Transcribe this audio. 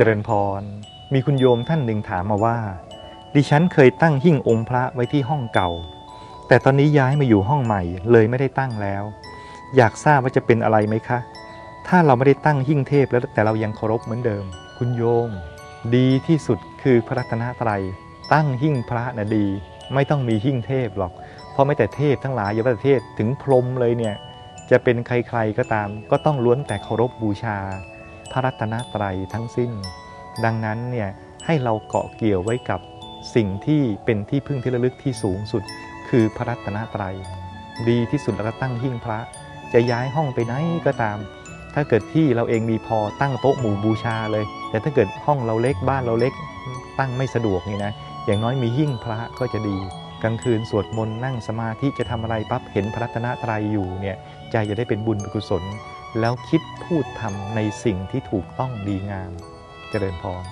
เจริญพร มีคุณโยมท่านหนึ่งถามมาว่า ดิฉันเคยตั้งหิ้งองค์พระไว้ที่ห้องเก่า แต่ตอนนี้ย้ายมาอยู่ห้องใหม่เลยไม่ได้ตั้งแล้ว อยากทราบว่าจะเป็นอะไรไหมคะ ถ้าเราไม่ได้ตั้งหิ้งเทพแล้วแต่เรายังเคารพเหมือนเดิม คุณโยม ดีที่สุดคือพระรัตนตรัย ตั้งหิ้งพระนะดี ไม่ต้องมีหิ้งเทพหรอก เพราะไม่แต่เทพทั้งหลายอย่าว่าแต่เทพถึงพรหมเลยเนี่ยจะเป็นใครๆก็ตาม ก็ต้องล้วนแต่เคารพบูชา พระรัตนตรัยทั้งสิ้น ดังนั้นเนี่ยให้เราเกาะเกี่ยวไว้กับสิ่งที่เป็นที่พึ่งที่ระลึกที่สูงสุด คือพระรัตนตรัย ดีที่สุดแล้วก็ตั้งหิ้งพระ จะย้ายห้องไปไหนก็ตาม ถ้าเกิดที่เราเองมีพอตั้งโต๊ะหมู่บูชาเลย แต่ถ้าเกิดห้องเราเล็กบ้านเราเล็กตั้งไม่สะดวกนี่นะอย่างน้อยมีหิ้งพระก็จะดี กลางคืนสวดมนต์นั่งสมาธิจะทำอะไรปั๊บเห็นพระรัตนตรัยอยู่เนี่ยใจจะได้เป็นบุญเป็นกุศลแล้วคิดพูดทำในสิ่งที่ถูกต้องดีงาม เจริญพร